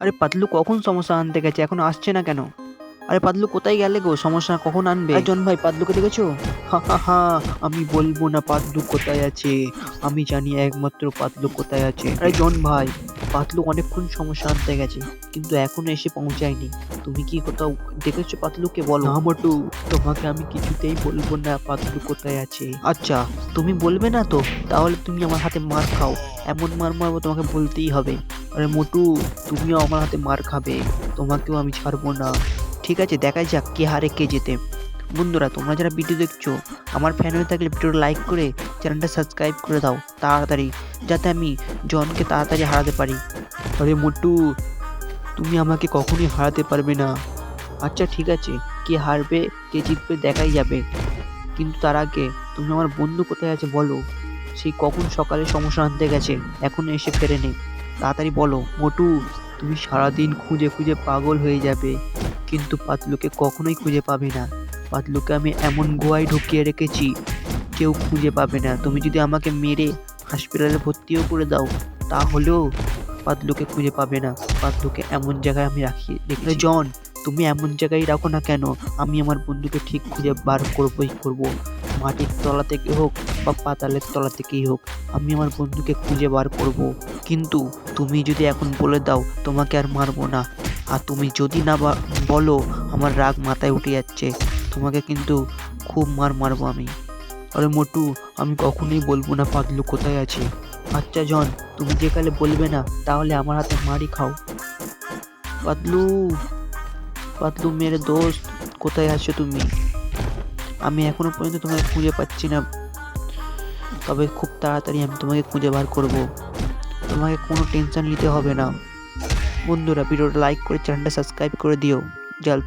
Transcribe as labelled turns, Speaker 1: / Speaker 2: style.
Speaker 1: আরে পাতলু কখন সমস্যা আনতে গেছে? এখন আসছে না কেন? আরে পাতলু কোথায় গেলে গো? সমস্যা কখন আনবে? জন ভাই পাতলুকে দেখেছ? হা হা হা আমি বলব না পাতলু কোথায় আছে। আমি জানি একমাত্র পাতলু কোথায় আছে। আরে জন ভাই পাতলু অনেকক্ষণ সমস্যা আনতে গেছে কিন্তু এখনও এসে পৌঁছায়নি। তুমি কি কোথাও দেখেছ পাতলুকে? বলো। না মোটু তোমাকে আমি কিছুতেই বলব না পাতলু কোথায় আছে। আচ্ছা তুমি বলবে না তো? তাহলে তুমি আমার হাতে মার খাও। এমন মার মারবো তোমাকে বলতেই হবে। আরে মোটু, তুমিও আমার হাতে মার খাবে। তোমাকেও আমি ছাড়বো না। ঠিক আছে, দেখাই যাক কে হারে কে যেতে বন্ধুরা, তোমরা যারা ভিডিও দেখছ, আমার ফ্যান হয়ে থাকলে ভিডিওটা লাইক করে চ্যানেলটা সাবস্ক্রাইব করে দাও তাড়াতাড়ি, যাতে আমি জনকে তাড়াতাড়ি হারাতে পারি। আরে মোটু, তুমি আমাকে কখনই হারাতে পারবে না। আচ্ছা ঠিক আছে, কে হারবে, কে জিতবে দেখাই যাবে। কিন্তু তার আগে, তুমি আমার বন্ধু কোথায় আছে বলো? সেই কখন সকালে সমস্যা আনতে গেছে? এখনও এসে ফেরেনি। তাড়াতাড়ি বলো মোটু তুমি সারাদিন খুঁজে খুঁজে পাগল হয়ে যাবে। কিন্তু পাতলুকে কখনোই খুঁজে পাবে না। পাতলুকে আমি এমন গোয়ায় ঢুকিয়ে রেখেছি কেউ খুঁজে পাবে না। তুমি যদি আমাকে মেরে হসপিটালে ভর্তিও করে দাও তাহলেও পাতলুকে খুঁজে পাবে না। পাতলুকে এমন জায়গায় আমি রাখি দেখলে জন তুমি এমন জায়গায় রাখো না কেন? আমি আমার বন্ধুকে ঠিক খুঁজে বার করবই করব। মাটির তলা থেকে হোক বা পাতালের তলা থেকেই হোক আমি আমার বন্ধুকে খুঁজে বার করব। কিন্তু তুমি যদি এখন বলে দাও, তোমাকে আর মারবো না। আর তুমি যদি না বলো, আমার রাগ মাথায় উঠে যাচ্ছে। তোমাকে কিন্তু খুব মার মারবো আমি। আরে মোটু, আমি কখনোই বলব না পাতলু কোথায় আছে। আচ্ছা জন, তুমি যে কালে বলবে না, তাহলে আমার হাতে মারি খাও। পাতলু পাতলু মেরে দোস্ত, কোথায় আছো তুমি? আমি এখনও পর্যন্ত তোমাকে খুঁজে পাচ্ছি না। তবে খুব তাড়াতাড়ি আমি তোমাকে খুঁজে বার করব। তোমাকে কোনো টেনশন নিতে হবে না। বন্ধুরা ভিডিওটা লাইক করে চ্যানেলটা সাবস্ক্রাইব করে দিও। জল